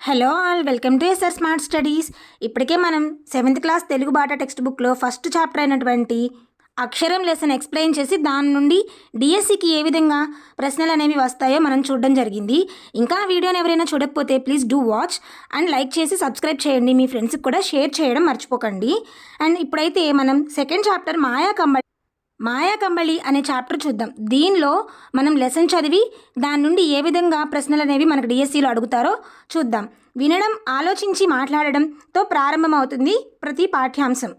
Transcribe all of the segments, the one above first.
Hello all welcome to SR smart studies. ఇప్పటికే మనం seventh class Telugu బాటా టెక్స్ట్ బుక్లో ఫస్ట్ చాప్టర్ అయినటువంటి అక్షరం లెసన్ ఎక్స్ప్లెయిన్ చేసి దాని నుండి డిఎస్సికి ఏ విధంగా ప్రశ్నలు అనేవి వస్తాయో మనం చూడడం జరిగింది. ఇంకా వీడియోని ఎవరైనా చూడకపోతే please do watch and like చేసి సబ్స్క్రైబ్ చేయండి. మీ ఫ్రెండ్స్కి కూడా షేర్ చేయడం మర్చిపోకండి. అండ్ ఇప్పుడైతే మనం సెకండ్ చాప్టర్ మాయా కంబళి మాయా కంబళి అనే చాప్టర్ చూద్దాం. దీనిలో మనం లెసన్ చదివి దాని నుండి ఏ విధంగా ప్రశ్నలు అనేవి మనకు డిఎస్సిలో అడుగుతారో చూద్దాం. వినడం ఆలోచించి మాట్లాడడంతో ప్రారంభమవుతుంది ప్రతి పాఠ్యాంశం.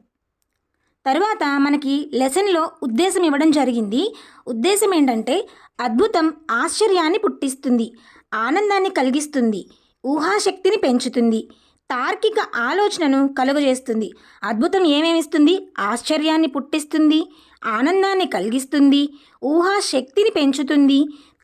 తరువాత మనకి లెసన్లో ఉద్దేశం ఇవ్వడం జరిగింది. ఉద్దేశం ఏంటంటే అద్భుతం ఆశ్చర్యాన్ని పుట్టిస్తుంది ఆనందాన్ని కలిగిస్తుంది ఊహాశక్తిని పెంచుతుంది తార్కిక ఆలోచనను కలుగజేస్తుంది. అద్భుతం ఏమేమిస్తుంది? ఆశ్చర్యాన్ని పుట్టిస్తుంది ఆనందాన్ని కలిగిస్తుంది ఊహాశక్తిని పెంచుతుంది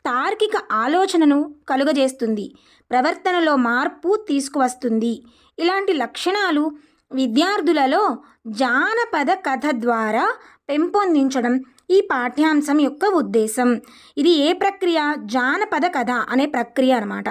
తార్కిక ఆలోచనను కలుగజేస్తుంది ప్రవర్తనలో మార్పు తీసుకువస్తుంది. ఇలాంటి లక్షణాలు విద్యార్థులలో జానపద కథ ద్వారా పెంపొందించడం ఈ పాఠ్యాంశం యొక్క ఉద్దేశం. ఇది ఏ ప్రక్రియ? జానపద కథ అనే ప్రక్రియ అనమాట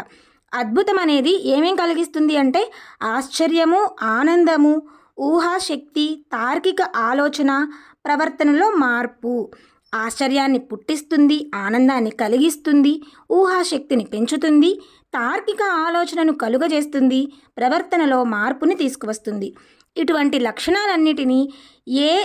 అద్భుతం అనేది ఏమేం కలిగిస్తుంది అంటే ఆశ్చర్యము ఆనందము ఊహాశక్తి తార్కిక ఆలోచన ప్రవర్తనలో మార్పు. ఆశ్చర్యాన్ని పుట్టిస్తుంది ఆనందాన్ని కలిగిస్తుంది ఊహాశక్తిని పెంచుతుంది తార్కిక ఆలోచనను కలుగజేస్తుంది ప్రవర్తనలో మార్పుని తీసుకువస్తుంది. ఇటువంటి లక్షణాలన్నిటినీ ఏ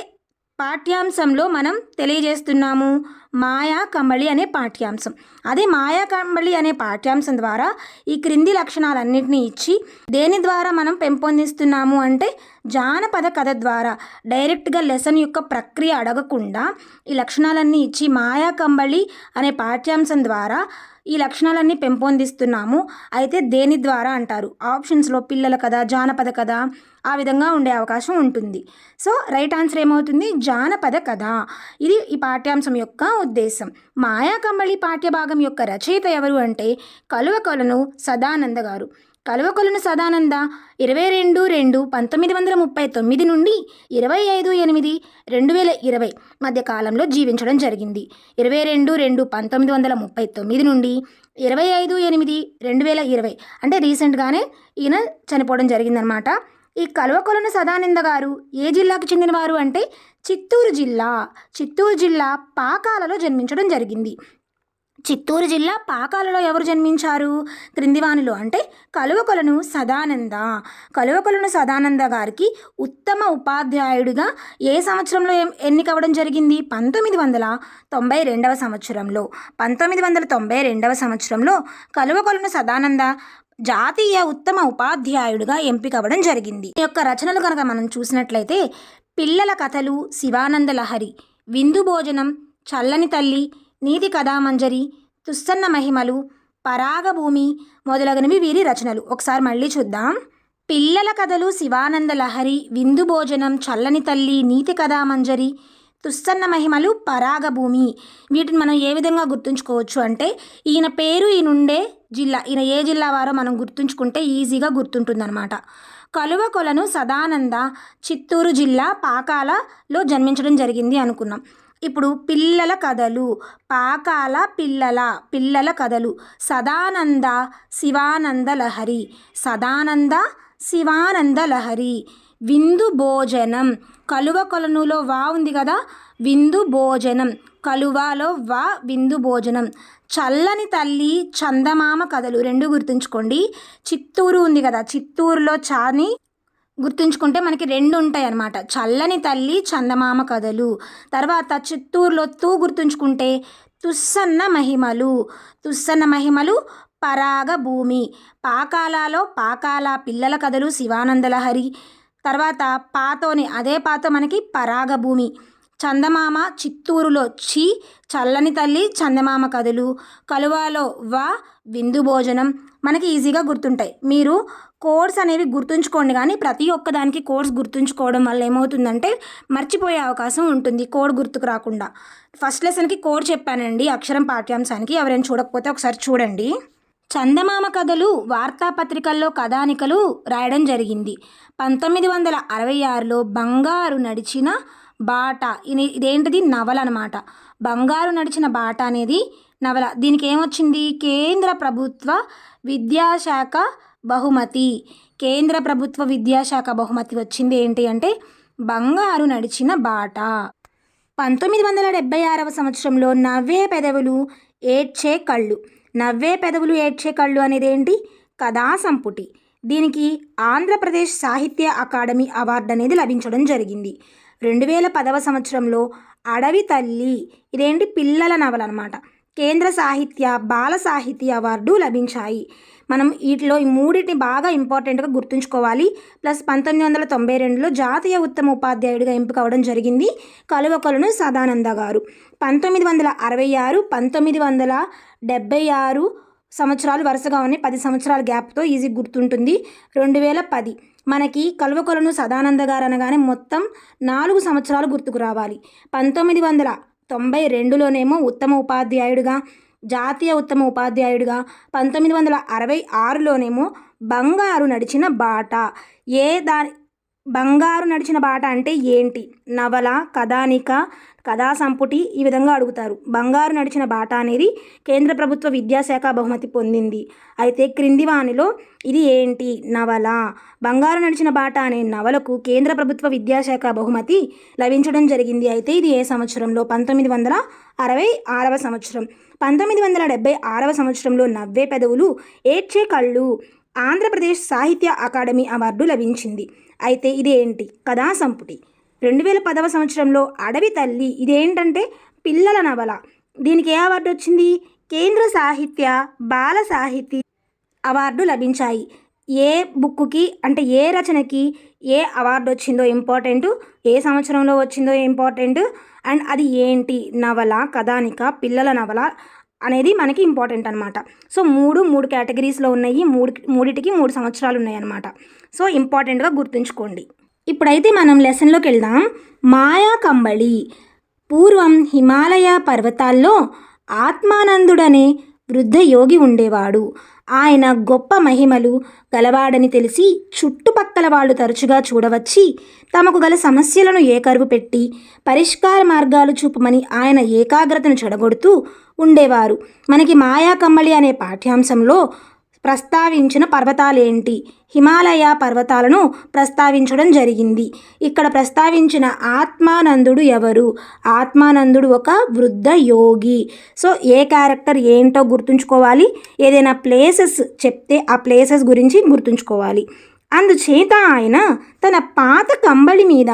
పాఠ్యాంశంలో మనం తెలియజేస్తున్నాము మాయా కమళి అనే పాఠ్యాంశం. అదే మాయా కమళి అనే పాఠ్యాంశం ద్వారా ఈ క్రింది లక్షణాలన్నింటినీ ఇచ్చి దేని ద్వారా మనం పెంపొందిస్తున్నాము అంటే జానపద కథ ద్వారా డైరెక్ట్గా లెసన్ యొక్క ప్రక్రియ అడగకుండా ఈ లక్షణాలన్నీ ఇచ్చి మాయా కంబళి అనే పాఠ్యాంశం ద్వారా ఈ లక్షణాలన్నీ పెంపొందిస్తున్నాము. అయితే దేని ద్వారా అంటారు? ఆప్షన్స్లో పిల్లల కథ జానపద కథ ఆ విధంగా ఉండే అవకాశం ఉంటుంది. సో రైట్ ఆన్సర్ ఏమవుతుంది? జానపద కథ. ఇది ఈ పాఠ్యాంశం యొక్క ఉద్దేశం. మాయా కంబళి పాఠ్యభాగం యొక్క రచయిత ఎవరు అంటే కలువకొలను సదానంద గారు. కలువకొలను సదానంద ఇరవై రెండు రెండు పంతొమ్మిది వందల ముప్పై తొమ్మిది నుండి ఇరవై ఐదు ఎనిమిది రెండు వేల ఇరవై మధ్య కాలంలో జీవించడం జరిగింది. ఇరవై రెండు రెండు పంతొమ్మిది వందల ముప్పై తొమ్మిది నుండి ఇరవై ఐదు ఎనిమిది రెండు వేల ఇరవై అంటే రీసెంట్గానే ఈయన చనిపోవడం జరిగిందనమాట ఈ కల్వకొలను సదానంద గారు ఏ జిల్లాకు చెందినవారు అంటే చిత్తూరు జిల్లా. చిత్తూరు జిల్లా పాకాలలో జన్మించడం జరిగింది. చిత్తూరు జిల్లా పాకాలలో ఎవరు జన్మించారు? క్రిందివానులు అంటే కలువకొలను సదానంద. కలువకొలను సదానంద గారికి ఉత్తమ ఉపాధ్యాయుడిగా ఏ సంవత్సరంలో ఎం- ఎన్నికవ్వడం జరిగింది? పంతొమ్మిది వందల తొంభై రెండవ సంవత్సరంలో. పంతొమ్మిది వందల తొంభై రెండవ సంవత్సరంలో కలువకొలను సదానంద జాతీయ ఉత్తమ ఉపాధ్యాయుడిగా ఎంపికవ్వడం జరిగింది. ఈ యొక్క రచనలు కనుక మనం చూసినట్లయితే పిల్లల కథలు శివానంద లహరి విందు భోజనం చల్లని తల్లి నీతి కథామంజరి తుస్సన్న మహిమలు పరాగభూమి మొదలగునవి వీరి రచనలు. ఒకసారి మళ్ళీ చూద్దాం. పిల్లల కథలు శివానంద లహరి విందు భోజనం చల్లని తల్లి నీతి కథామంజరి తుస్సన్న మహిమలు పరాగభూమి. వీటిని మనం ఏ విధంగా గుర్తుంచుకోవచ్చు అంటే ఈయన పేరు ఈయనుండే జిల్లా ఈయన ఏ జిల్లా వారో మనం గుర్తుంచుకుంటే ఈజీగా గుర్తుంటుందన్నమాట. కలువ కొలను సదానంద చిత్తూరు జిల్లా పాకాలలో జన్మించడం జరిగింది అనుకున్నాం. ఇప్పుడు పిల్లల కథలు పాకాల పిల్లల పిల్లల కథలు. సదానంద శివానంద లహరి సదానంద శివానంద లహరి. విందు భోజనం. కలువ కొలనులో వా ఉంది కదా? విందు భోజనం. కలువలో వా విందు భోజనం. చల్లని తల్లి చందమామ కథలు రెండు గుర్తుంచుకోండి. చిత్తూరు ఉంది కదా? చిత్తూరులో చాని గుర్తుంచుకుంటే మనకి రెండు ఉంటాయి అన్నమాట చల్లని తల్లి చందమామ కథలు. తర్వాత చిత్తూరులో తూ గుర్తుంచుకుంటే తుస్సన్న మహిమలు. తుస్సన్న మహిమలు పరాగ భూమి. పాకాలలో పాకాల పిల్లల కథలు శివానందలహరి. తర్వాత పాతోని అదే పాత మనకి పరాగ భూమి. చందమామ చిత్తూరులో చి చల్లని తల్లి చందమామ కథలు. కలువాలో వా విందు భోజనం. మనకి ఈజీగా గుర్తుంటాయి. మీరు కోర్స్ అనేవి గుర్తుంచుకోండి. కానీ ప్రతి ఒక్కదానికి కోర్స్ గుర్తుంచుకోవడం వల్ల ఏమవుతుందంటే మర్చిపోయే అవకాశం ఉంటుంది కోడ్ గుర్తుకు రాకుండా. ఫస్ట్ లెసన్కి కోడ్ చెప్పానండి. అక్షరం పాఠ్యాంశానికి. ఎవరైనా చూడకపోతే ఒకసారి చూడండి. చందమామ కథలు వార్తాపత్రికల్లో కథానికలు రాయడం జరిగింది. పంతొమ్మిది వందల అరవై ఆరులో బంగారు నడిచిన బాట ఇది ఇదేంటిది? నవల అనమాట బంగారు నడిచిన బాట అనేది నవల. దీనికి ఏమొచ్చింది? కేంద్ర ప్రభుత్వ విద్యాశాఖ బహుమతి. కేంద్ర ప్రభుత్వ విద్యాశాఖ బహుమతి వచ్చింది ఏంటి అంటే బంగారు నడిచిన బాట. పంతొమ్మిది వందల డెబ్బై ఆరవ సంవత్సరంలో నవ్వే పెదవులు ఏడ్చే కళ్ళు. నవ్వే పెదవులు ఏడ్చే కళ్ళు అనేది ఏంటి? కథా సంపుటి. దీనికి ఆంధ్రప్రదేశ్ సాహిత్య అకాడమీ అవార్డు అనేది లభించడం జరిగింది. రెండు వేల పదవ సంవత్సరంలో అడవి తల్లి ఇదేంటి పిల్లల నవలన్నమాట కేంద్ర సాహిత్య బాల సాహిత్య అవార్డు లభించాయి. మనం వీటిలో ఈ మూడింటిని బాగా ఇంపార్టెంట్గా గుర్తుంచుకోవాలి. ప్లస్ పంతొమ్మిది వందల తొంభై రెండులో జాతీయ ఉత్తమ ఉపాధ్యాయుడిగా ఎంపిక అవడం జరిగింది. కలువకొలను సదానంద గారు. పంతొమ్మిది వందల అరవై ఆరు పంతొమ్మిది వందల డెబ్బై ఆరు సంవత్సరాలు వరుసగా ఉన్నాయి. పది సంవత్సరాల గ్యాప్తో ఈజీ గుర్తుంటుంది. రెండు వేల పది మనకి కల్వకొలను సదానంద గారు అనగానే మొత్తం నాలుగు సంవత్సరాలు గుర్తుకు రావాలి. పంతొమ్మిది వందల తొంభై రెండులోనేమో ఉత్తమ ఉపాధ్యాయుడిగా జాతీయ ఉత్తమ ఉపాధ్యాయుడిగా పంతొమ్మిది వందల అరవై ఆరులోనేమో బంగారు నడిచిన బాట. ఏ దాని బంగారు నడిచిన బాట అంటే ఏంటి? నవల కథానిక కథా సంపుటి ఈ విధంగా అడుగుతారు. బంగారు నడిచిన బాట అనేది కేంద్ర ప్రభుత్వ విద్యాశాఖ బహుమతి పొందింది. అయితే క్రింది వానిలో ఇది ఏంటి? నవల. బంగారు నడిచిన బాట అనే నవలకు కేంద్ర ప్రభుత్వ విద్యాశాఖ బహుమతి లభించడం జరిగింది. అయితే ఇది ఏ సంవత్సరంలో? పంతొమ్మిది వందల అరవై ఆరవ సంవత్సరం. పంతొమ్మిది వందల డెబ్బై ఆరవ సంవత్సరంలో నవ్వే పెదవులు ఏడ్చే కళ్ళు ఆంధ్రప్రదేశ్ సాహిత్య అకాడమీ అవార్డు లభించింది. అయితే ఇది ఏంటి కథా సంపుటి. రెండు వేల పదవ సంవత్సరంలో అడవి తల్లి ఇదేంటంటే పిల్లల నవల. దీనికి ఏ అవార్డు వచ్చింది? కేంద్ర సాహిత్య బాల సాహితీ అవార్డు లభించాయి. ఏ బుక్కి అంటే ఏ రచనకి ఏ అవార్డు వచ్చిందో ఇంపార్టెంట్? ఏ సంవత్సరంలో వచ్చిందో ఇంపార్టెంట్? అండ్ అది ఏంటి? నవల కథానిక పిల్లల నవల అనేది మనకి ఇంపార్టెంట్ అనమాట సో మూడు మూడు కేటగిరీస్లో ఉన్నాయి. మూడు మూడిటికి మూడు సంవత్సరాలు ఉన్నాయన్నమాట. సో ఇంపార్టెంట్గా గుర్తుంచుకోండి. ఇప్పుడైతే మనం లెసన్లోకి వెళ్దాం. మాయా కంబళి పూర్వం హిమాలయ పర్వతాల్లో ఆత్మానందుడనే వృద్ధ యోగి ఉండేవాడు. ఆయన గొప్ప మహిమలు గలవాడని తెలిసి చుట్టుపక్కల వాళ్ళు తరచుగా చూడవచ్చి తమకు గల సమస్యలను ఏకరువు పెట్టి పరిష్కార మార్గాలు చూపమని ఆయన ఏకాగ్రతను చెడగొడుతూ ఉండేవారు. మనకి మాయా కమ్మళి అనే పాఠ్యాంశంలో ప్రస్తావించిన పర్వతాలేంటి? హిమాలయ పర్వతాలను ప్రస్తావించడం జరిగింది. ఇక్కడ ప్రస్తావించిన ఆత్మానందుడు ఎవరు? ఆత్మానందుడు ఒక వృద్ధ యోగి. సో ఏ క్యారెక్టర్ ఏంటో గుర్తుంచుకోవాలి. ఏదైనా ప్లేసెస్ చెప్తే ఆ ప్లేసెస్ గురించి గుర్తుంచుకోవాలి. అందుచేత ఆయన తన పాత కంబళి మీద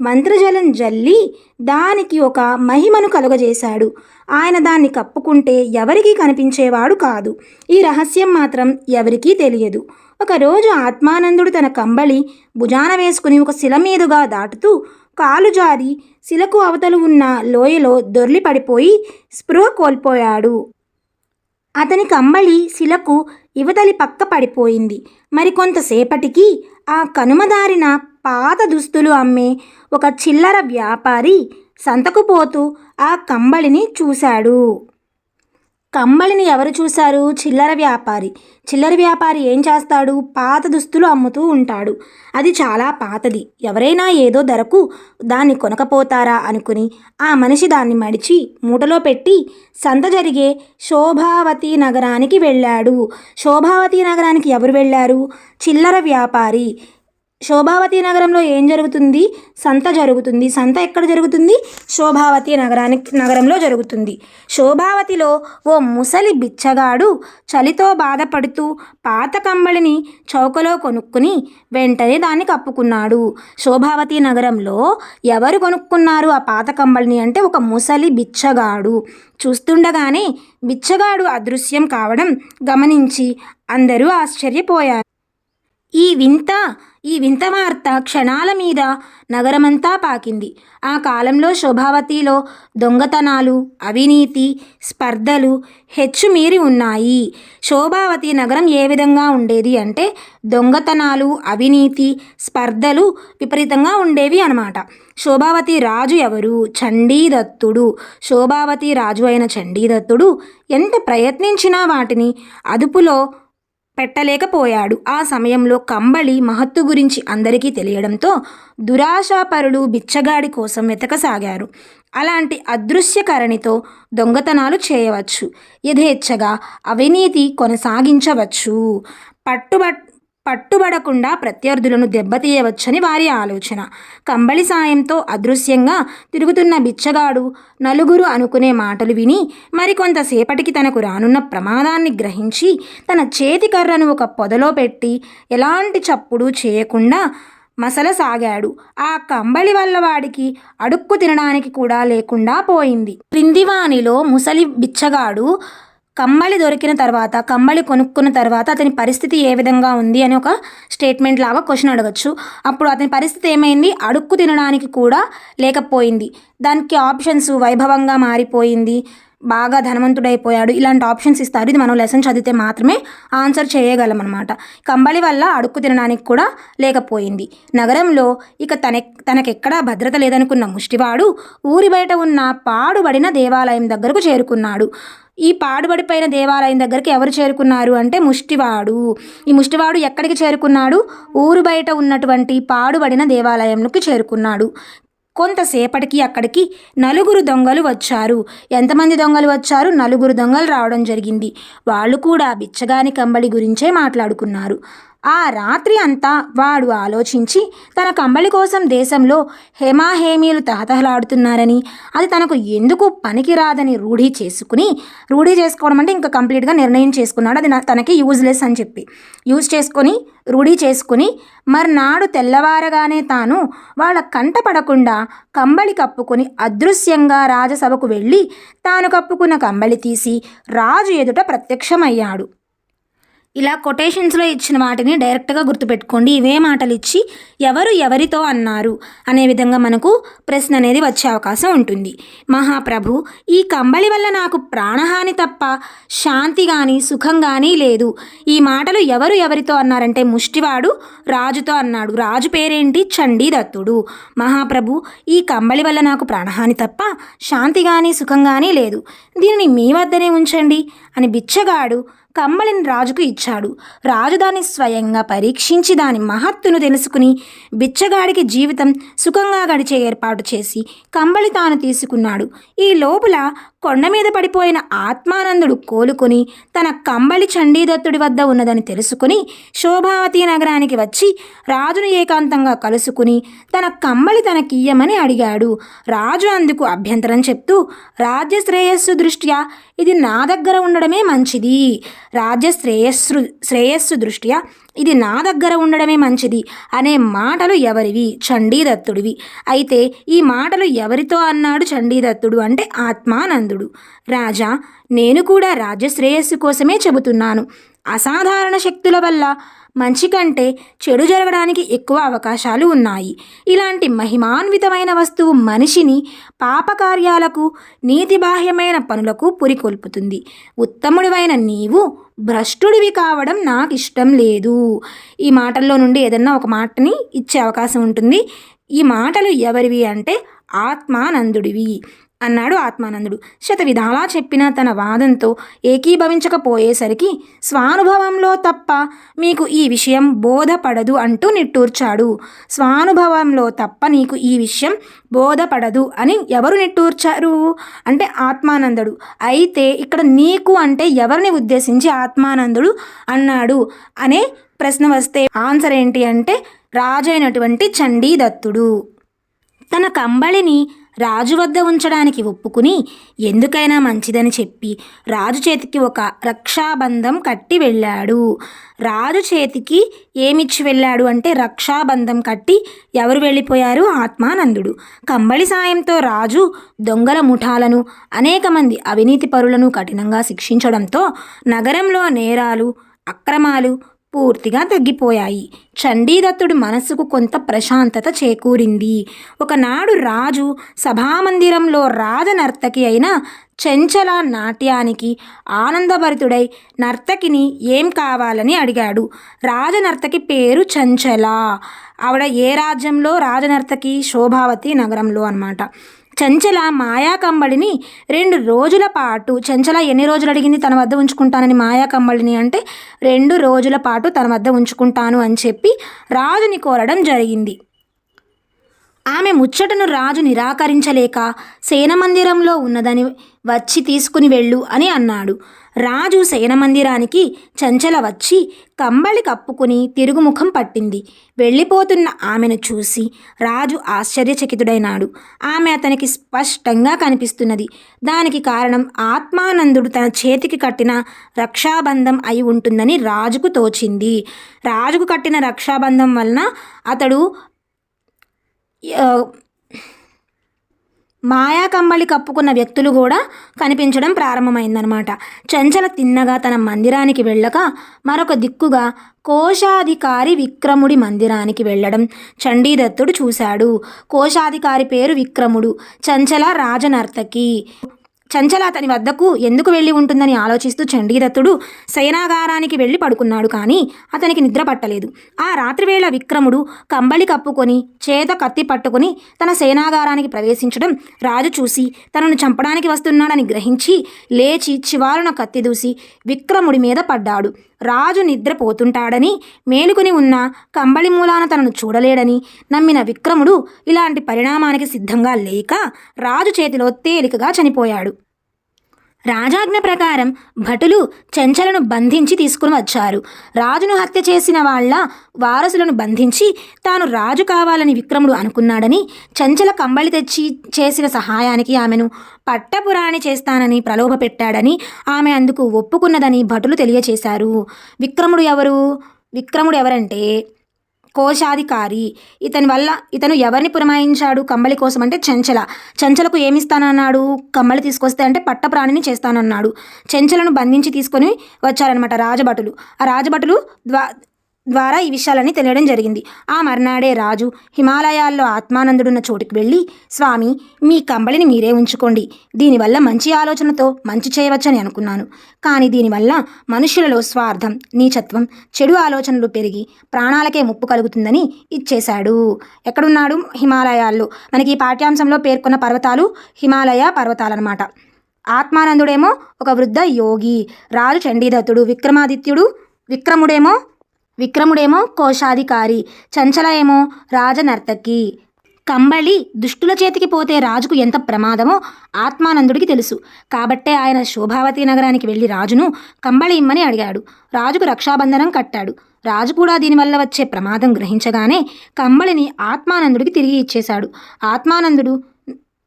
మంత్రజలం జల్లి దానికి ఒక మహిమను కలుగజేశాడు. ఆయన దాన్ని కప్పుకుంటే ఎవరికీ కనిపించేవాడు కాదు. ఈ రహస్యం మాత్రం ఎవరికీ తెలియదు. ఒకరోజు ఆత్మానందుడు తన కంబళి భుజాన వేసుకుని ఒక శిల మీదుగా దాటుతూ కాలు జారి శిలకు అవతలు ఉన్న లోయలో దొర్లి పడిపోయి స్పృహ కోల్పోయాడు. అతని కంబళి శిలకు యువతలి పక్క పడిపోయింది. మరికొంతసేపటికి ఆ కనుమదారిన పాత దుస్తులు అమ్మే ఒక చిల్లర వ్యాపారి సంతకుపోతూ ఆ కంబళిని చూశాడు. కంబళిని ఎవరు చూశారు? చిల్లర వ్యాపారి. చిల్లర వ్యాపారి ఏం చేస్తాడు? పాత దుస్తులు అమ్ముతూ ఉంటాడు. అది చాలా పాతది. ఎవరైనా ఏదో ధరకు దాన్ని కొనకపోతారా అనుకుని ఆ మనిషి దాన్ని మడిచి మూటలో పెట్టి సంత జరిగే శోభావతి నగరానికి వెళ్ళాడు. శోభావతి నగరానికి ఎవరు వెళ్ళారు? చిల్లర వ్యాపారి. శోభావతి నగరంలో ఏం జరుగుతుంది? సంత జరుగుతుంది. సంత ఎక్కడ జరుగుతుంది? శోభావతి నగరానికి నగరంలో జరుగుతుంది. శోభావతిలో ఓ ముసలి బిచ్చగాడు చలితో బాధపడుతూ పాత కంబళిని చౌకలో కొనుక్కుని వెంటనే దాన్ని కప్పుకున్నాడు. శోభావతి నగరంలో ఎవరు కొనుక్కున్నారు ఆ పాత కంబళిని అంటే ఒక ముసలి బిచ్చగాడు. చూస్తుండగానే బిచ్చగాడు అదృశ్యం కావడం గమనించి అందరూ ఆశ్చర్యపోయారు. ఈ వింత ఈ వింత వార్త క్షణాల మీద నగరమంతా పాకింది. ఆ కాలంలో శోభావతిలో దొంగతనాలు అవినీతి స్పర్ధలు హెచ్చుమీరి ఉన్నాయి. శోభావతి నగరం ఏ విధంగా ఉండేది అంటే దొంగతనాలు అవినీతి స్పర్ధలు విపరీతంగా ఉండేవి అనమాట శోభావతి రాజు ఎవరు? చండీదత్తుడు. శోభావతి రాజు అయిన చండీదత్తుడు ఎంత ప్రయత్నించినా వాటిని అదుపులో పెట్టలేకపోయాడు. ఆ సమయంలో కంబళి మహత్తు గురించి అందరికీ తెలియడంతో దురాశాపరులు బిచ్చగాడి కోసం వెతకసాగారు. అలాంటి అదృశ్యకరణితో దొంగతనాలు చేయవచ్చు. యథేచ్ఛగా అవినీతి కొనసాగించవచ్చు. పట్టుబట్ పట్టుబడకుండా ప్రత్యర్థులను దెబ్బతీయవచ్చని వారి ఆలోచన. కంబళి సాయంతో అదృశ్యంగా తిరుగుతున్న బిచ్చగాడు నలుగురు అనుకునే మాటలు విని మరికొంతసేపటికి తనకు రానున్న ప్రమాదాన్ని గ్రహించి తన చేతి కర్రను ఒక పొదలో పెట్టి ఎలాంటి చప్పుడు చేయకుండా మసలసాగాడు. ఆ కంబళి వల్ల వాడికి అడుక్కు తినడానికి కూడా లేకుండా పోయింది. క్రిందివానిలో ముసలి బిచ్చగాడు కమ్మలి దొరికిన తర్వాత కమ్మలి కొనుక్కున్న తర్వాత అతని పరిస్థితి ఏ విధంగా ఉంది అని ఒక స్టేట్మెంట్ లాగా క్వశ్చన్ అడగచ్చు. అప్పుడు అతని పరిస్థితి ఏమైంది? అడుక్కు తినడానికి కూడా లేకపోయింది. దానికి ఆప్షన్స్ వైభవంగా మారిపోయింది. బాగా ధనవంతుడైపోయాడు. ఇలాంటి ఆప్షన్స్ ఇస్తారు. ఇది మనం లెసన్ చదివితే మాత్రమే ఆన్సర్ చేయగలం అనమాట కంబళి వల్ల అడుక్కు తినడానికి కూడా లేకపోయింది. నగరంలో ఇక తన తనకెక్కడా భద్రత లేదనుకున్న ముష్టివాడు ఊరి బయట ఉన్న పాడుబడిన దేవాలయం దగ్గరకు చేరుకున్నాడు. ఈ పాడుబడిపోయిన దేవాలయం దగ్గరికి ఎవరు చేరుకున్నారు అంటే ముష్టివాడు. ఈ ముష్టివాడు ఎక్కడికి చేరుకున్నాడు? ఊరు బయట ఉన్నటువంటి పాడుబడిన దేవాలయంలోకి చేరుకున్నాడు. కొంతసేపటికి అక్కడికి నలుగురు దొంగలు వచ్చారు. ఎంతమంది దొంగలు వచ్చారు? నలుగురు దొంగలు రావడం జరిగింది. వాళ్ళు కూడా బిచ్చగాని కంబళి గురించే మాట్లాడుకున్నారు. ఆ రాత్రి అంతా వాడు ఆలోచించి తన కంబళి కోసం దేశంలో హేమాహేమీలు తహతహలాడుతున్నారని అది తనకు ఎందుకు పనికిరాదని రూఢి చేసుకుని రూఢి చేసుకోవడం అంటే ఇంకా కంప్లీట్గా నిర్ణయం చేసుకున్నాడు. అది నా- తనకి యూజ్లెస్ అని చెప్పి. యూజ్ చేసుకొని రూఢి చేసుకుని మర్నాడు తెల్లవారగానే తాను వాళ్ళ కంట పడకుండా కంబళి కప్పుకొని అదృశ్యంగా రాజసభకు వెళ్ళి తాను కప్పుకున్న కంబళి తీసి రాజు ఎదుట ప్రత్యక్షమయ్యాడు. ఇలా కొటేషన్స్లో ఇచ్చిన వాటిని డైరెక్ట్గా గుర్తుపెట్టుకోండి. ఇవే మాటలు ఇచ్చి ఎవరు ఎవరితో అన్నారు అనే విధంగా మనకు ప్రశ్న అనేది వచ్చే అవకాశం ఉంటుంది. మహాప్రభు ఈ కంబళి వల్ల నాకు ప్రాణహాని తప్ప శాంతి కానీ సుఖం కానీ లేదు. ఈ మాటలు ఎవరు ఎవరితో అన్నారంటే ముష్టివాడు రాజుతో అన్నాడు. రాజు పేరేంటి? చండీదత్తుడు మహాప్రభు ఈ కంబళి వల్ల నాకు ప్రాణహాని తప్ప శాంతి కానీ సుఖం కానీ లేదు. దీనిని మీ వద్దనే ఉంచండి అని బిచ్చగాడు కమ్మలిని రాజుకు ఇచ్చాడు. రాజు దాన్ని స్వయంగా పరీక్షించి దాని మహత్తును తెలుసుకుని బిచ్చగాడికి జీవితం సుఖంగా గడిచే ఏర్పాటు చేసి కంబళి తాను తీసుకున్నాడు. ఈ లోపల కొండ మీద పడిపోయిన ఆత్మానందుడు కోలుకొని తన కంబళి చండీదత్తుడి వద్ద ఉన్నదని తెలుసుకుని శోభావతి నగరానికి వచ్చి రాజును ఏకాంతంగా కలుసుకుని తన కంబళి తనకియ్యమని అడిగాడు. రాజు అందుకు అభ్యంతరం చెప్తూ రాజ్య శ్రేయస్సు దృష్ట్యా ఇది నా దగ్గర ఉండడమే మంచిది. రాజ్య శ్రేయస్సు శ్రేయస్సు దృష్ట్యా ఇది నా దగ్గర ఉండడమే మంచిది అనే మాటలు ఎవరివి? చండీదత్తుడివి. అయితే ఈ మాటలు ఎవరితో అన్నాడు చండీదత్తుడు అంటే ఆత్మానందుడు. రాజా నేను కూడా రాజ్య శ్రేయస్సు కోసమే చెబుతున్నాను. అసాధారణ శక్తుల వల్ల మంచి కంటే చెడు జరగడానికి ఎక్కువ అవకాశాలు ఉన్నాయి. ఇలాంటి మహిమాన్వితమైన వస్తువు మనిషిని పాపకార్యాలకు నీతిబాహ్యమైన పనులకు పురికొల్పుతుంది. ఉత్తముడివైన నీవు భ్రష్టుడివి కావడం నాకు ఇష్టం లేదు. ఈ మాటల్లో నుండి ఏదన్నా ఒక మాటని ఇచ్చే అవకాశం ఉంటుంది. ఈ మాటలు ఎవరివి అంటే ఆత్మానందుడివి. అన్నాడు ఆత్మానందుడు. శతవిధాలా చెప్పిన తన వాదంతో ఏకీభవించకపోయేసరికి స్వానుభవంలో తప్ప మీకు ఈ విషయం బోధపడదు అంటూ నిట్టూర్చాడు. స్వానుభవంలో తప్ప నీకు ఈ విషయం బోధపడదు అని ఎవరు నిట్టూర్చారు? అంటే ఆత్మానందుడు. అయితే ఇక్కడ నీకు అంటే ఎవరిని ఉద్దేశించి ఆత్మానందుడు అన్నాడు అనే ప్రశ్న వస్తే ఆన్సర్ ఏంటి అంటే రాజైనటువంటి చండీదత్తుడు. తన కంబళిని రాజు వద్ద ఉంచడానికి ఒప్పుకుని ఎందుకైనా మంచిదని చెప్పి రాజు చేతికి ఒక రక్షాబంధం కట్టి వెళ్ళాడు. రాజు చేతికి ఏమిచ్చి వెళ్ళాడు అంటే రక్షాబంధం కట్టి ఎవరు వెళ్ళిపోయారు? ఆత్మానందుడు. కంబళి సాయంతో రాజు దొంగల ముఠాలను అనేక మంది అవినీతి పరులను కఠినంగా శిక్షించడంతో నగరంలో నేరాలు అక్రమాలు పూర్తిగా తగ్గిపోయాయి. చండీదత్తుడి మనస్సుకు కొంత ప్రశాంతత చేకూరింది. ఒకనాడు రాజు సభామందిరంలో రాజనర్తకి అయిన చెంచల నాట్యానికి ఆనందభరితుడై నర్తకిని ఏం కావాలని అడిగాడు. రాజనర్తకి పేరు చంచల. ఆవిడ ఏ రాజ్యంలో రాజనర్తకి శోభావతి నగరంలో అన్నమాట. చంచల మాయాకంబళిని రెండు రోజుల పాటు చంచల ఎన్ని రోజులు అడిగింది తన వద్ద ఉంచుకుంటానని మాయా కంబళిని అంటే రెండు రోజుల పాటు తన వద్ద ఉంచుకుంటాను అని చెప్పి రాజుని కోరడం జరిగింది. ఆమె ముచ్చటను రాజు నిరాకరించలేక సేనమందిరంలో ఉన్నదని వచ్చి తీసుకుని వెళ్ళు అని అన్నాడు. రాజు శయనమందిరానికి చంచల వచ్చి కంబళి కప్పుకుని తిరుగుముఖం పట్టింది. వెళ్ళిపోతున్న ఆమెను చూసి రాజు ఆశ్చర్యచకితుడైనాడు. ఆమె అతనికి స్పష్టంగా కనిపిస్తున్నది. దానికి కారణం ఆత్మానందుడు తన చేతికి కట్టిన రక్షాబంధం అయి ఉంటుందని రాజుకు తోచింది. రాజుకు కట్టిన రక్షాబంధం వలన అతడు మాయా కంబళి కప్పుకున్న వ్యక్తులు కూడా కనిపించడం ప్రారంభమైందనమాట చంచల తిన్నగా తన మందిరానికి వెళ్ళక మరొక దిక్కుగా కోశాధికారి విక్రముడి మందిరానికి వెళ్ళడం చండీదత్తుడు చూశాడు. కోశాధికారి పేరు విక్రముడు చంచల రాజనర్తకి. చంచల అతని వద్దకు ఎందుకు వెళ్ళి ఉంటుందని ఆలోచిస్తూ చండీదత్తుడు శయనాగారానికి వెళ్ళి పడుకున్నాడు కానీ అతనికి నిద్ర పట్టలేదు. ఆ రాత్రివేళ విక్రముడు కంబళి కప్పుకొని చేత కత్తి పట్టుకుని తన సేనాగారానికి ప్రవేశించడం రాజు చూసి తనను చంపడానికి వస్తున్నాడని గ్రహించి లేచి చివాలున కత్తి దూసి విక్రముడి మీద పడ్డాడు. రాజు నిద్రపోతుంటాడని మేలుకొని ఉన్న కంబళి మూలాన తనను చూడలేడని నమ్మిన విక్రముడు ఇలాంటి పరిణామానికి సిద్ధంగా లేక రాజు చేతిలో తేలికగా చనిపోయాడు. రాజాజ్ఞ ప్రకారం భటులు చెంచలను బంధించి తీసుకుని వచ్చారు. రాజును హత్య చేసిన వాళ్ళ వారసులను బంధించి తాను రాజు కావాలని విక్రముడు అనుకున్నాడని చెంచల కంబళి తెచ్చి చేసిన సహాయానికి ఆమెను పట్టపురాణి చేస్తానని ప్రలోభ పెట్టాడని ఆమె అందుకు ఒప్పుకున్నదని భటులు తెలియచేశారు. విక్రముడు ఎవరు? విక్రముడు ఎవరంటే కోశాధికారి. ఇతని వల్ల ఇతను ఎవరిని పురమాయించాడు? కంబలి కోసం అంటే చెంచల. చెంచలకు ఏమిస్తానన్నాడు? కమ్మలి తీసుకొస్తే అంటే పట్టప్రాణిని చేస్తానన్నాడు. చెంచలను బంధించి తీసుకొని వచ్చారనమాట రాజభటులు. ఆ రాజభటులు ద్వా ద్వారా ఈ విషయాలన్నీ తెలియడం జరిగింది. ఆ మర్నాడే రాజు హిమాలయాల్లో ఆత్మానందుడున్న చోటుకు వెళ్ళి స్వామి మీ కంబళిని మీరే ఉంచుకోండి. దీనివల్ల మంచి ఆలోచనతో మంచి చేయవచ్చని అనుకున్నాను. కానీ దీనివల్ల మనుషులలో స్వార్థం నీచత్వం చెడు ఆలోచనలు పెరిగి ప్రాణాలకే ముప్పు కలుగుతుందని ఇచ్చేశాడు. ఎక్కడున్నాడు హిమాలయాల్లో? మనకి ఈ పాఠ్యాంశంలో పేర్కొన్న పర్వతాలు హిమాలయ పర్వతాలన్నమాట. ఆత్మానందుడేమో ఒక వృద్ధ యోగి రాజు చండీదత్తుడు విక్రమాదిత్యుడు విక్రముడేమో విక్రముడేమో కోశాధికారి చంచల ఏమో రాజనర్తకి. కంబళి దుష్టుల చేతికి పోతే రాజుకు ఎంత ప్రమాదమో ఆత్మానందుడికి తెలుసు. కాబట్టే ఆయన శోభావతి నగరానికి వెళ్ళి రాజును కంబళి ఇమ్మని అడిగాడు. రాజుకు రక్షాబంధనం కట్టాడు. రాజు కూడా దీనివల్ల వచ్చే ప్రమాదం గ్రహించగానే కంబళిని ఆత్మానందుడికి తిరిగి ఇచ్చేశాడు. ఆత్మానందుడు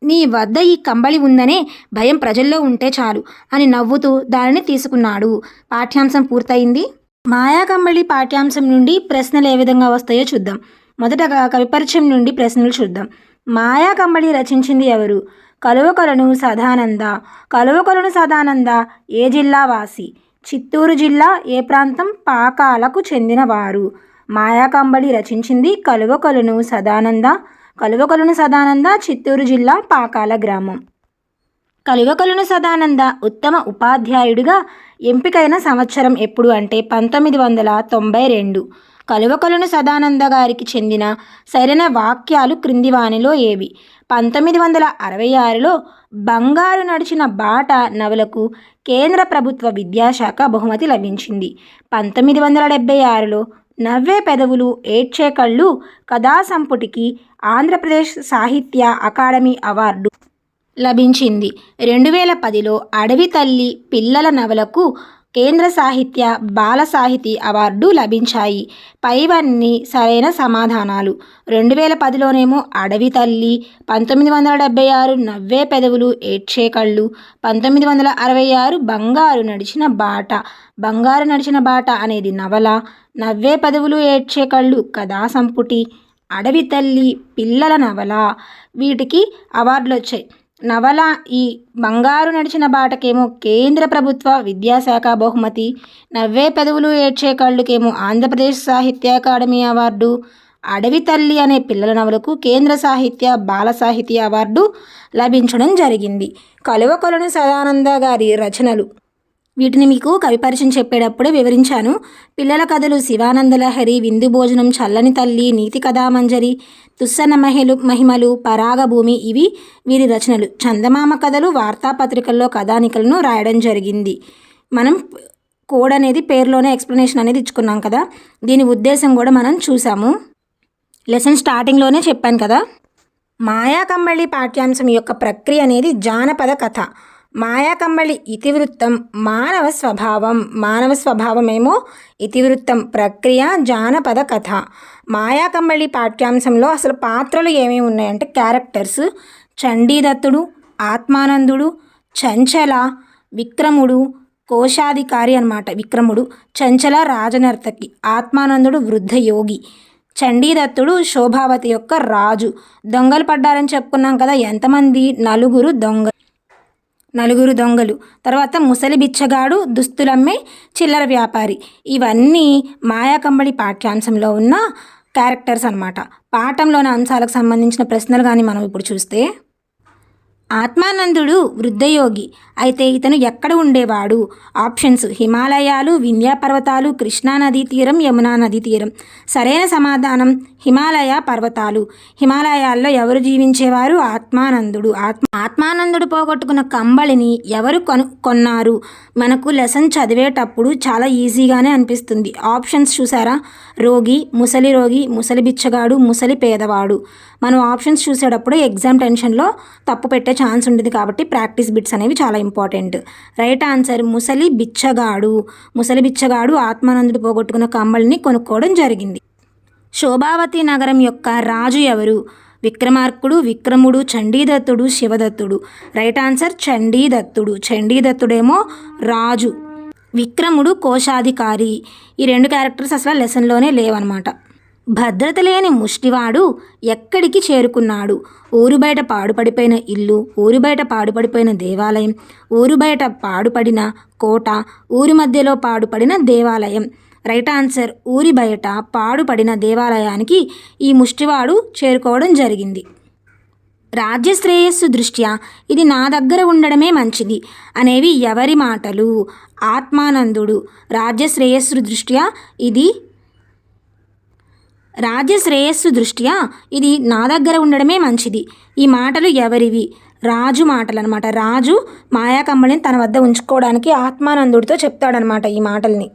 నీ వద్ద ఈ కంబళి ఉందనే భయం ప్రజల్లో ఉంటే చాలు అని నవ్వుతూ దానిని తీసుకున్నాడు. పాఠ్యాంశం పూర్తయింది. మాయాకంబళి పాఠ్యాంశం నుండి ప్రశ్నలు ఏ విధంగా వస్తాయో చూద్దాం. మొదటగా కవిపరిచయం నుండి ప్రశ్నలు చూద్దాం. మాయాకంబళి రచించింది ఎవరు? కలువకొలను సదానంద. కలువకొలను సదానంద ఏ జిల్లా వాసి? చిత్తూరు జిల్లా ఏ ప్రాంతం? పాకాలకు చెందినవారు. మాయాకంబళి రచించింది కలువకొలను సదానంద. కలువకొలను సదానంద చిత్తూరు జిల్లా పాకాల గ్రామం. కలువకొలను సదానంద ఉత్తమ ఉపాధ్యాయుడిగా ఎంపికైన సంవత్సరం ఎప్పుడు అంటే పంతొమ్మిది వందల తొంభై రెండు. కలువకొలను సదానంద గారికి చెందిన సరైన వాక్యాలు క్రింది వానిలో ఏవి? పంతొమ్మిది వందల అరవై ఆరులో బంగారు నడిచిన బాట నవలకు కేంద్ర ప్రభుత్వ విద్యాశాఖ బహుమతి లభించింది. పంతొమ్మిది వందల డెబ్బై ఆరులో నవ్వే పెదవులు ఏడ్చే కళ్ళు కథా సంపుటికి ఆంధ్రప్రదేశ్ సాహిత్య అకాడమీ అవార్డు లభించింది. రెండు వేల పదిలో అడవి తల్లి పిల్లల నవలకు కేంద్ర సాహిత్య బాల సాహితీ అవార్డు లభించాయి. పైవన్నీ సరైన సమాధానాలు. రెండు వేల పదిలోనేమో అడవి తల్లి పంతొమ్మిది వందల డెబ్బై ఆరు నవ్వే పెదవులు ఏడ్చే కళ్ళు పంతొమ్మిది వందల అరవై ఆరు బంగారు నడిచిన బాట. బంగారు నడిచిన బాట అనేది నవల నవ్వే పెదవులు ఏడ్చే కళ్ళు కథా సంపుటి అడవి తల్లి పిల్లల నవల వీటికి అవార్డులు వచ్చాయి నవల ఈ బంగారు నడిచిన బాటకేమో కేంద్ర ప్రభుత్వ విద్యాశాఖ బహుమతి నవ్వే పెదవులు ఏడ్చే కళ్ళుకేమో ఆంధ్రప్రదేశ్ సాహిత్య అకాడమీ అవార్డు అడవి తల్లి అనే పిల్లల నవలకు కేంద్ర సాహిత్య బాల సాహితీ అవార్డు లభించడం జరిగింది. కలువకొలను సదానంద గారి రచనలు వీటిని మీకు కవిపరిచయం చెప్పేటప్పుడే వివరించాను. పిల్లల కథలు శివానందలహరి విందు భోజనం చల్లని తల్లి నీతి కథామంజరి తుస్సన మహిళలు మహిమలు పరాగభూమి ఇవి వీరి రచనలు. చందమామ కథలు వార్తాపత్రికల్లో కథానికలను రాయడం జరిగింది. మనం కోడ్ అనేది పేరులోనే ఎక్స్ప్లెనేషన్ అనేది ఇచ్చుకున్నాం కదా. దీని ఉద్దేశం కూడా మనం చూసాము లెసన్ స్టార్టింగ్లోనే చెప్పాను కదా. మాయాకంబళి పాఠ్యాంశం యొక్క ప్రక్రియ అనేది జానపద కథ. మాయాకంబళి ఇతివృత్తం మానవ స్వభావం. మానవ స్వభావమేమో ఇతివృత్తం ప్రక్రియ జానపద కథ. మాయాకంబళి పాఠ్యాంశంలో అసలు పాత్రలు ఏమేమి ఉన్నాయంటే క్యారెక్టర్స్. చండీదత్తుడు ఆత్మానందుడు చంచల విక్రముడు కోశాధికారి అనమాట విక్రముడు చంచల రాజనర్తకి. ఆత్మానందుడు వృద్ధ యోగి. చండీదత్తుడు శోభావతి యొక్క రాజు. దొంగలు పడ్డారని చెప్పుకున్నాం కదా ఎంతమంది నలుగురు దొంగ నలుగురు దొంగలు. తర్వాత ముసలి బిచ్చగాడు దుస్తులమ్మే చిల్లర వ్యాపారి. ఇవన్నీ మాయాకంబడి పాఠ్యాంశంలో ఉన్న క్యారెక్టర్స్ అన్నమాట. పాఠంలోని అంశాలకు సంబంధించిన ప్రశ్నలు కానీ మనం ఇప్పుడు చూస్తే ఆత్మానందుడు వృద్ధయోగి. అయితే ఇతను ఎక్కడ ఉండేవాడు? ఆప్షన్స్. హిమాలయాలు వింధ్యా పర్వతాలు కృష్ణా నదీ తీరం యమునా నదీ తీరం. సరైన సమాధానం హిమాలయ పర్వతాలు. హిమాలయాల్లో ఎవరు జీవించేవారు? ఆత్మానందుడు. ఆత్మ ఆత్మానందుడు పోగొట్టుకున్న కంబళిని ఎవరు కొను కొన్నారు? మనకు లెసన్ చదివేటప్పుడు చాలా ఈజీగానే అనిపిస్తుంది. ఆప్షన్స్ చూసారా? రోగి ముసలి రోగి ముసలి బిచ్చగాడు ముసలి పేదవాడు. మనం ఆప్షన్స్ చూసేటప్పుడు ఎగ్జామ్ టెన్షన్లో తప్పు పెట్టే ఛాన్స్ ఉంటుంది కాబట్టి ప్రాక్టీస్ బిట్స్ అనేవి చాలా ఇంపార్టెంట్ రైట్ ఆన్సర్ ముసలి బిచ్చగాడు. ముసలి బిచ్చగాడు ఆత్మానందుడు పోగొట్టుకున్న కమ్మల్ని కొనుక్కోవడం జరిగింది. శోభావతి నగరం యొక్క రాజు ఎవరు? విక్రమార్కుడు విక్రముడు చండీదత్తుడు శివదత్తుడు. Right answer చండీదత్తుడు. చండీదత్తుడేమో రాజు. విక్రముడు కోశాధికారి. ఈ రెండు క్యారెక్టర్స్ అసలు లెసన్లోనే లేవన్నమాట. భద్రత లేని ముష్టివాడు ఎక్కడికి చేరుకున్నాడు? ఊరు బయట పాడుపడిపోయిన ఇల్లు ఊరు బయట పాడుపడిపోయిన దేవాలయం ఊరు బయట పాడుపడిన కోట ఊరి మధ్యలో పాడుపడిన దేవాలయం. రైట్ ఆన్సర్ ఊరి బయట పాడుపడిన దేవాలయానికి ఈ ముష్టివాడు చేరుకోవడం జరిగింది. రాజ్య శ్రేయస్సు దృష్ట్యా ఇది నా దగ్గర ఉండడమే మంచిది అనేవి ఎవరి మాటలు? ఆత్మానందుడు. రాజ్య శ్రేయస్సు దృష్ట్యా ఇది రాజ్య శ్రేయస్సు దృష్ట్యా ఇది నా దగ్గర ఉండడమే మంచిది. ఈ మాటలు ఎవరివి? రాజు మాటలు అనమాట రాజు మాయాకంబళిని తన వద్ద ఉంచుకోవడానికి ఆత్మానందుడితో చెప్తాడనమాట ఈ మాటల్ని.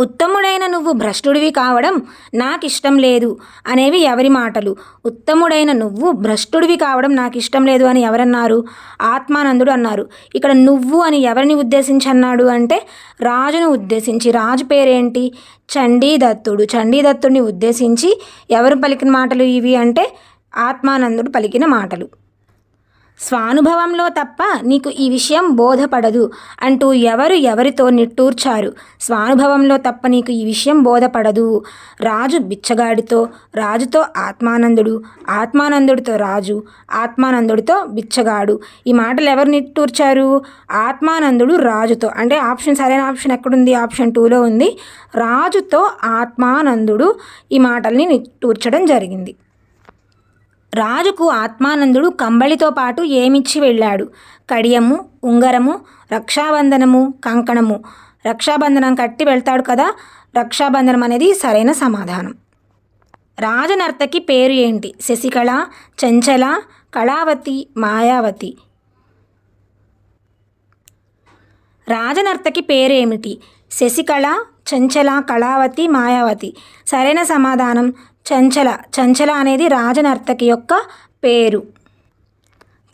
ఉత్తముడైన నువ్వు భ్రష్టుడివి కావడం నాకు ఇష్టం లేదు అనేవి ఎవరి మాటలు? ఉత్తముడైన నువ్వు భ్రష్టుడివి కావడం నాకు ఇష్టం లేదు అని ఎవరన్నారు? ఆత్మానందుడు అన్నారు. ఇక్కడ నువ్వు అని ఎవరిని ఉద్దేశించి అన్నాడు అంటే రాజును ఉద్దేశించి. రాజు పేరేంటి? చండీదత్తుడు. చండీదత్తుడిని ఉద్దేశించి ఎవరు పలికిన మాటలు ఇవి అంటే ఆత్మానందుడు పలికిన మాటలు. స్వానుభవంలో తప్ప నీకు ఈ విషయం బోధపడదు అంటూ ఎవరు ఎవరితో నిట్టూర్చారు. స్వానుభవంలో తప్ప నీకు ఈ విషయం బోధపడదు. రాజు బిచ్చగాడితో రాజుతో ఆత్మానందుడు ఆత్మానందుడితో రాజు ఆత్మానందుడితో బిచ్చగాడు. ఈ మాటలు ఎవరు నిట్టూర్చారు? ఆత్మానందుడు రాజుతో. అంటే ఆప్షన్ సరైన ఆప్షన్ ఎక్కడుంది? ఆప్షన్ టూలో ఉంది. రాజుతో ఆత్మానందుడు ఈ మాటల్ని నిట్టూర్చడం జరిగింది. రాజుకు ఆత్మానందుడు కంబళితో పాటు ఏమిచ్చి వెళ్ళాడు? కడియము ఉంగరము రక్షాబంధనము కంకణము. రక్షాబంధనం కట్టి వెళ్తాడు కదా? రక్షాబంధనం అనేది సరైన సమాధానం. రాజనర్తకి పేరు ఏంటి? శశికళ చంచల కళావతి మాయావతి. రాజనర్తకి పేరేమిటి శశికళ చంచల కళావతి మాయావతి. సరైన సమాధానం. చంచల. చంచల అనేది రాజనర్తకి యొక్క పేరు.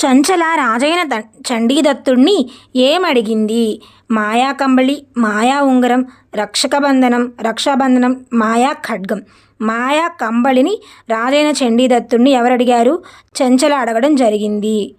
చంచల రాజైన ద- చండీదత్తుణ్ణి ఏమడిగింది? మాయా కంబళి మాయా ఉంగరం రక్షకబంధనం రక్షాబంధనం మాయా ఖడ్గం. మాయా కంబళిని రాజైన చండీదత్తుణ్ణి ఎవరు అడిగారు చంచల అడగడం జరిగింది.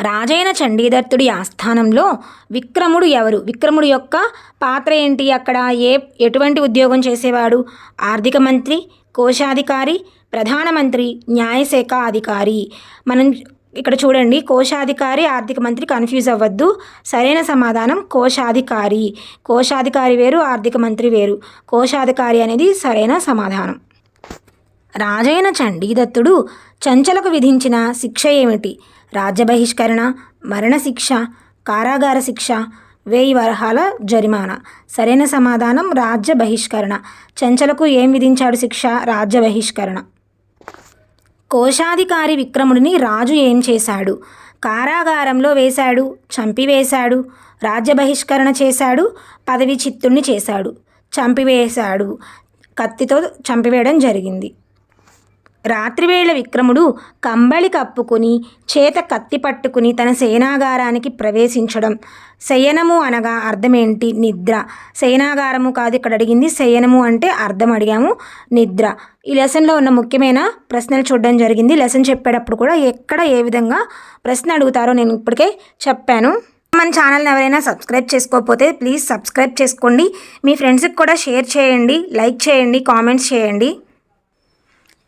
రాజైన చండీదత్తుడి ఆస్థానంలో విక్రముడు ఎవరు? విక్రముడు యొక్క పాత్ర ఏంటి? అక్కడ ఏ ఎటువంటి ఉద్యోగం చేసేవాడు? ఆర్థిక మంత్రి కోశాధికారి ప్రధానమంత్రి న్యాయశాఖ అధికారి. మనం ఇక్కడ చూడండి కోశాధికారి ఆర్థిక మంత్రి కన్ఫ్యూజ్ అవ్వద్దు. సరైన సమాధానం కోశాధికారి. కోశాధికారి వేరు ఆర్థిక మంత్రి వేరు. కోశాధికారి అనేది సరైన సమాధానం. రాజైన చండీదత్తుడు చంచలకు విధించిన శిక్ష ఏమిటి? రాజ్య బహిష్కరణ మరణశిక్ష కారాగార శిక్ష వెయ్యి వరహాల జరిమానా. సరైన సమాధానం రాజ్య బహిష్కరణ చెంచలకు ఏం విధించాడు శిక్ష? రాజ్య బహిష్కరణ కోశాధికారి విక్రముడిని రాజు ఏం చేశాడు? కారాగారంలో వేశాడు చంపివేశాడు రాజ్య బహిష్కరణ చేశాడు పదవి చిత్తుణ్ణి చేశాడు చంపివేశాడు కత్తితో చంపివేయడం జరిగింది. రాత్రివేళ విక్రముడు కంబళి కప్పుకుని చేత కత్తి పట్టుకుని తన సేనాగారానికి ప్రవేశించడం. శయనము అనగా అర్థమేంటి? నిద్ర. శయనాగారము కాదు ఇక్కడ అడిగింది శయనము అంటే అర్థం అడిగాము నిద్ర. ఈ లెసన్లో ఉన్న ముఖ్యమైన ప్రశ్నలు చూడడం జరిగింది. లెసన్ చెప్పేటప్పుడు కూడా ఎక్కడ ఏ విధంగా ప్రశ్న అడుగుతారో నేను ఇప్పటికే చెప్పాను. మన ఛానల్ని ఎవరైనా సబ్స్క్రైబ్ చేసుకోకపోతే ప్లీజ్ సబ్స్క్రైబ్ చేసుకోండి. మీ ఫ్రెండ్స్కి కూడా షేర్ చేయండి లైక్ చేయండి కామెంట్స్ చేయండి.